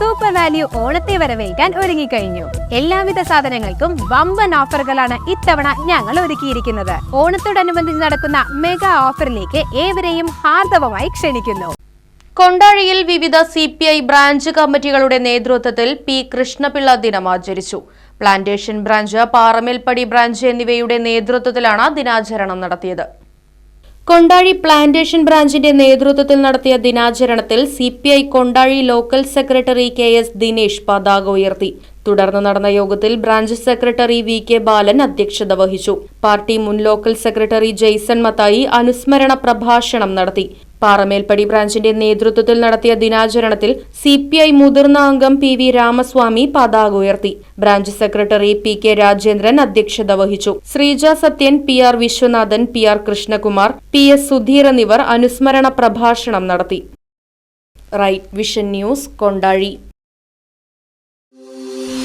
Super value ഓണത്തെ വരവേൽക്കാൻ ഒരുങ്ങിക്കഴിഞ്ഞു. എല്ലാവിധ സാധനങ്ങൾക്കും വമ്പൻ ഓഫറുകളാണ് ഇത്തവണ ഞങ്ങൾ ഒരുക്കിയിരിക്കുന്നത്. ഓണത്തോടനുബന്ധിച്ച് നടക്കുന്ന മെഗാ ഓഫറിലേക്ക് ഏവരെയും ഹാർദവമായി ക്ഷണിക്കുന്നു. കൊണ്ടാഴിയിൽ വിവിധ സി പി ഐ ബ്രാഞ്ച് കമ്മിറ്റികളുടെ നേതൃത്വത്തിൽ പി കൃഷ്ണപിള്ള ദിനം ആചരിച്ചു. പ്ലാന്റേഷൻ ബ്രാഞ്ച് പാറമേൽപ്പടി ബ്രാഞ്ച് എന്നിവയുടെ നേതൃത്വത്തിലാണ് ദിനാചരണം നടത്തിയത്. കൊണ്ടാഴി പ്ലാന്റേഷൻ ബ്രാഞ്ചിന്റെ നേതൃത്വത്തിൽ നടത്തിയ ദിനാചരണത്തിൽ C P I Kondazhi local secretary K S Dinesh പതാക ഉയർത്തി. തുടർന്ന് നടന്ന യോഗത്തിൽ branch secretary V K Balan അധ്യക്ഷത വഹിച്ചു. പാർട്ടി മുൻ ലോക്കൽ സെക്രട്ടറി ജെയ്സൺ മത്തായി അനുസ്മരണ പ്രഭാഷണം നടത്തി. പാറമേൽപ്പടി ബ്രാഞ്ചിന്റെ നേതൃത്വത്തിൽ നടത്തിയ ദിനാചരണത്തിൽ സി പി ഐ മുതിർന്ന അംഗം പി വി രാമസ്വാമി പതാക ഉയർത്തി. Branch secretary P K Rajendran അധ്യക്ഷത വഹിച്ചു. Sreeja Sathyan P R Viswanathan P R Krishnakumar P S Sudheer എന്നിവർ അനുസ്മരണ പ്രഭാഷണം നടത്തി. Right Vision News Kondazhi.